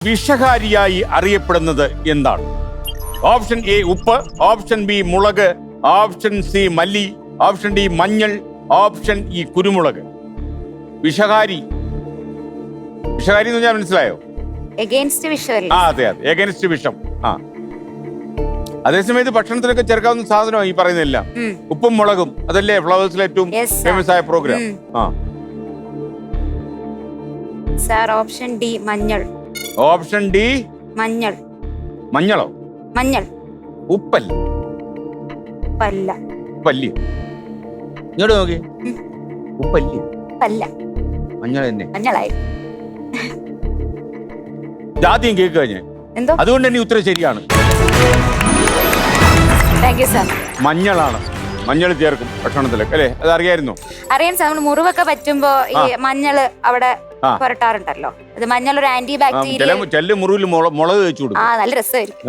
വിഷകാരിയായി അറിയപ്പെടുന്നത് എന്താണ്? Option A ഉപ്പ് ഓപ്ഷൻ ബി മുളക് ഓപ്ഷൻ സി മല്ലി ഓപ്ഷൻ ഡി മഞ്ഞൾ ഓപ്ഷൻ ഇ കുരുമുളക്. വിഷകാരി. വിഷകാരി എന്ന് പറഞ്ഞാൽ മനസ്സിലായോ? ആ അതെ അതെ. എഗൈൻസ്റ്റ് വിഷം. ആ. അതേസമയത്ത് ഭക്ഷണത്തിലൊക്കെ ചേർക്കാവുന്ന സാധനമാണ് ഈ പറയുന്നില്ല ഉപ്പും മുളകും. അതല്ലേ ഫ്ലവേഴ്സിലെ ഏറ്റവും. ഫേമസ് ആയ പ്രോഗ്രാം ആ. സാർ ഓപ്ഷൻ ഡി മഞ്ഞൾ. ഓപ്ഷൻ ഡി മഞ്ഞൾ. മഞ്ഞളോ? മഞ്ഞൾ. ഉപ്പല്ല? പല്ല. പല്ലി ഇങ്ങോട്ട് നോക്കി. ഉപ്പല്ലി? പല്ല. മഞ്ഞൾ തന്നെ. മഞ്ഞളായി. ജാതിയും കേക്ക് ഞാൻ എന്തോ? അതുകൊണ്ട് തന്നെ ഉത്തരം ശരിയാണ്. മഞ്ഞളാണ്. മഞ്ഞൾ ചേർക്കും ഭക്ഷണത്തിലൊക്കെ. അല്ലേ? അത് അറിയായിരുന്നു അറിയാൻ നമ്മൾ മുറിവൊക്കെ പറ്റുമ്പോ ഈ മഞ്ഞൾ അവിടെ. പുരട്ടാറുണ്ടല്ലോ. അത് മഞ്ഞൾ ഒരു ആന്റി ബാക്ടീരിയ ചെല്ല് മുറിവിൽ മുള- മുളക് വെച്ചു ആ നല്ല രസമായിരിക്കും.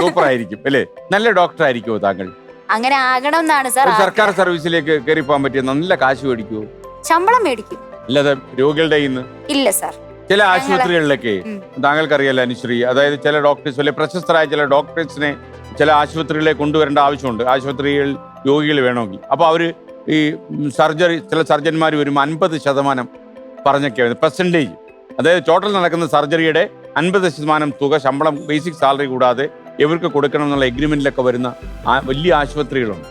സൂപ്പർ ആയിരിക്കും അല്ലേ? നല്ല ഡോക്ടർ ആയിരിക്കുമോ താങ്കൾ? അങ്ങനെ ആകണം എന്നാണ് സാർ സർക്കാർ സർവീസിലേക്ക് കയറി പോകാൻ പറ്റിയ നല്ല കാശ് മേടിക്കൂ ശമ്പളം മേടിക്കും. അല്ലാതെ രോഗികളുടെ ഇന്ന് ഇല്ല സാർ. ചില ആശുപത്രികളിലൊക്കെ താങ്കൾക്ക് താങ്കൾക്കറിയാലോ അനുശ്രീ അതായത് ചില ഡോക്ടേഴ്സ് വലിയ പ്രശസ്തരായ ചില ഡോക്ടേഴ്സിനെ ചില ആശുപത്രികളിലേക്ക് കൊണ്ടുവരേണ്ട ആവശ്യമുണ്ട്. ആശുപത്രികൾ രോഗികൾ വേണമെങ്കിൽ. അപ്പോൾ അവർ ഈ സർജറി ചില സർജന്മാർ വരുമ്പോൾ അൻപത് ശതമാനം പറഞ്ഞൊക്കെയാണ് പെർസെന്റേജ് അതായത് ടോട്ടൽ നടക്കുന്ന സർജറിയുടെ അൻപത് ശതമാനം തുക ശമ്പളം ബേസിക് സാലറി കൂടാതെ ഇവർക്ക് കൊടുക്കണം എന്നുള്ള എഗ്രിമെന്റിലൊക്കെ വരുന്ന വലിയ ആശുപത്രികളുണ്ട്.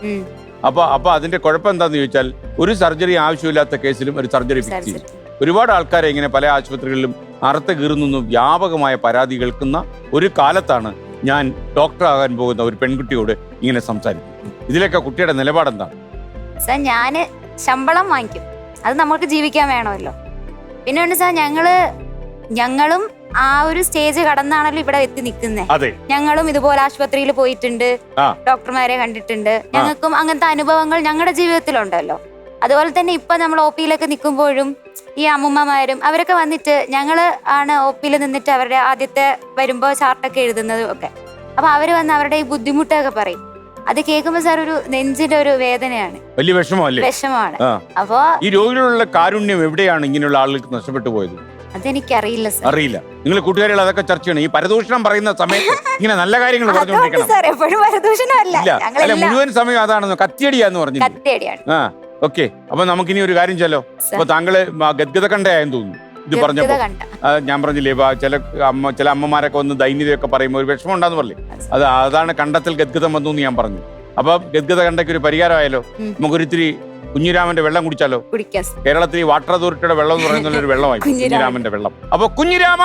അപ്പോൾ അപ്പോൾ അതിന്റെ കുഴപ്പം എന്താണെന്ന് ചോദിച്ചാൽ ഒരു സർജറി ആവശ്യമില്ലാത്ത കേസിലും ഒരു സർജറി ഫിക്സ് ചെയ്യും. ഒരുപാട് ആൾക്കാരെ ഇങ്ങനെ പല ആശുപത്രികളിലും അറുത്ത് കീറുന്നു വ്യാപകമായ പരാതി കേൾക്കുന്ന ഒരു കാലത്താണ് ഞാൻ ഡോക്ടറാകാൻ പോകുന്ന ഒരു പെൺകുട്ടിയോട് ഇങ്ങനെ സംസാരിക്കും ഇതിലൊക്കെ കുട്ടിയുടെ നിലപാടെന്താണ്? സാർ ഞാൻ ശമ്പളം വാങ്ങിക്കും. അത് നമുക്ക് ജീവിക്കാൻ വേണമല്ലോ. പിന്നെ ഉണ്ട് സാർ ഞങ്ങൾ ഞങ്ങളും ആ ഒരു സ്റ്റേജ് കടന്നാണല്ലോ ഇവിടെ എത്തി നിൽക്കുന്നേ. ഞങ്ങളും ഇതുപോലെ ആശുപത്രിയിൽ പോയിട്ടുണ്ട്. ഡോക്ടർമാരെ കണ്ടിട്ടുണ്ട്. ഞങ്ങൾക്കും അങ്ങനത്തെ അനുഭവങ്ങൾ ഞങ്ങളുടെ ജീവിതത്തിലുണ്ടല്ലോ. അതുപോലെ തന്നെ ഇപ്പൊ നമ്മൾ ഒ പിയിലൊക്കെ നിൽക്കുമ്പോഴും ഈ അമ്മുമ്മമാരും അവരൊക്കെ വന്നിട്ട് ഞങ്ങൾ ആണ് ഒ പിയിൽ നിന്നിട്ട് അവരുടെ ആദ്യത്തെ വരുമ്പോ ചാർട്ടൊക്കെ എഴുതുന്നതും ഒക്കെ. അപ്പൊ അവർ വന്ന് അവരുടെ ഈ ബുദ്ധിമുട്ടൊക്കെ പറയും. അത് കേൾക്കുമ്പോ സാർ ഒരു നെഞ്ചിന്റെ ഒരു വേദനയാണ്. വലിയ വിഷമമല്ലേ? വിഷമമാണ്. ആ. അപ്പോ ഈ രോഗികളുള്ള കാരുണ്യം എവിടെയാണ് ഇങ്ങനെയുള്ള ആളുകൾക്ക് നഷ്ടപ്പെട്ടു പോയത്? അതെനിക്കറിയില്ല സാർ. അറിയില്ല. നിങ്ങൾ കൂട്ടുകാരികൾ അതൊക്കെ ചർച്ച ചെയ്യണം. ഈ പരദൂഷണം പറയുന്ന സമയത്ത് ഇങ്ങനെ നല്ല കാര്യങ്ങൾ അതുകൊണ്ട് പറഞ്ഞുകൊണ്ടിരിക്കണം. സാർ എപ്പോഴും ഇല്ല. അല്ല ഞങ്ങളെല്ലാം മുഴുവൻ സമയം അതാണെന്ന് കത്തിയടിയാന്ന് പറഞ്ഞു കത്തേടിയാണ് ആ ഓക്കെ. അപ്പൊ നമുക്കിനി ഒരു കാര്യം ചെല്ലോ. അപ്പൊ താങ്കൾ ഗദ്ഗത കണ്ടയായെന്ന് തോന്നുന്നു. ഇത് പറഞ്ഞപ്പോ ഞാൻ പറഞ്ഞില്ലേ ചില അമ്മ ചില അമ്മമാരൊക്കെ ഒന്ന് ദൈന്യതയൊക്കെ പറയുമ്പോൾ ഒരു വിഷമം ഉണ്ടാന്ന് പറഞ്ഞേ അത്. അതാണ് കണ്ടത്തിൽ ഗദ്ഗതം വന്നു എന്ന് ഞാൻ പറഞ്ഞു. അപ്പൊ ഗദ്ഗത കണ്ടയ്ക്ക് ഒരു പരിഹാരമായാലോ നമുക്ക് നമുക്കൊരിത്തിരി കുഞ്ഞിരാമന്റെ വെള്ളം കുടിച്ചാലോ. കേരളത്തിൽ വാട്ടർ അതോറിറ്റിയുടെ വെള്ളം എന്ന് പറയുന്ന ഒരു വെള്ളമായി കുഞ്ഞിരാമന്റെ വെള്ളം. അപ്പൊ കുഞ്ഞിരാമ!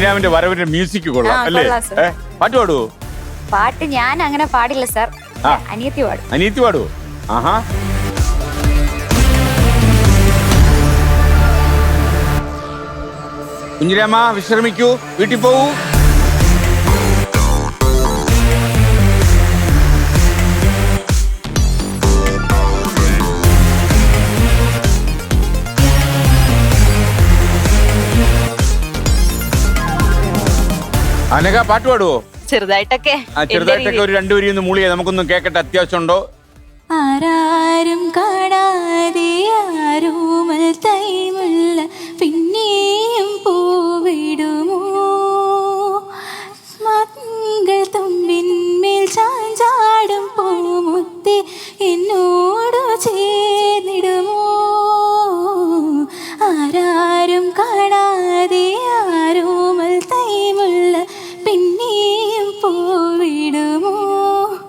കുഞ്ഞിരാമന്റെ വരവിന്റെ മ്യൂസിക് കൊള്ളാം ആ, അല്ലേ? കൊള്ളാം, സർ. ഏ പാട്ട് പാടുവോ? പാട്ട് ഞാൻ അങ്ങനെ പാടില്ല സർ ആ. അനിയത്തി പാടും. അനിയത്തി പാടുവോ? ആഹാ. കുഞ്ഞിരാമ വിശ്രമിക്കൂ. വീട്ടിൽ പോവൂ. അനക പാട്ട് പാടുവോ? ചെറുതായിട്ടൊക്കെ ആ ചെറുതായിട്ടൊക്കെ ഒരു രണ്ടുപേരും ഒന്ന് മൂളിയെ നമുക്കൊന്നും കേക്കട്ടെ അത്യാവശ്യമുണ്ടോ? ആരാരും കാണാതെ ആരോമൽ പൂ